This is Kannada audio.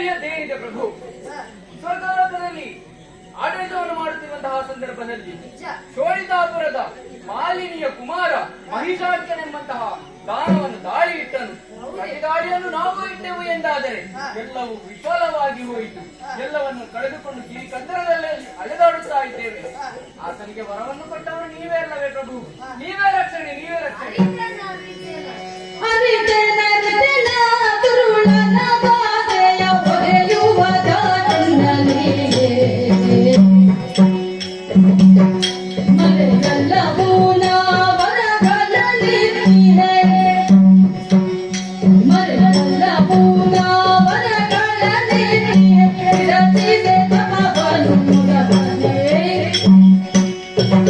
ವಿಷಯದ್ದೇನಿದೆ ಪ್ರಭು. ಸ್ವರ್ಗಾಪುರದಲ್ಲಿ ಆಡಳಿತವನ್ನು ಮಾಡುತ್ತಿರುವಂತಹ ಸಂದರ್ಭದಲ್ಲಿ ಶೋಳಿತಾಪುರದ ಮಾಲಿನಿಯ ಕುಮಾರ ಮಹಿಷಾರ್ಕನೆಂಬಂತಹ ದಾನವನ್ನು ದಾಳಿ ಇಟ್ಟನು ಗಾಡಿಯನ್ನು ನಾವು ಇಟ್ಟೆವು ಎಂದಾದರೆ ಎಲ್ಲವೂ ವಿಶಾಲವಾಗಿ ಹೋಯಿತು. ಎಲ್ಲವನ್ನು ಕಳೆದುಕೊಂಡು ಈ ಕಂದರದಲ್ಲಿ ಅಲೆದಾಡುತ್ತಾ ಇದ್ದೇವೆ. ಆತನಿಗೆ ವರವನ್ನು ಕೊಟ್ಟವರು ನೀವೇ ಅಲ್ಲವೇ ಪ್ರಭು? ನೀವೇ ರಕ್ಷಣೆ ನೀವೇ ರಕ್ಷಣೆ.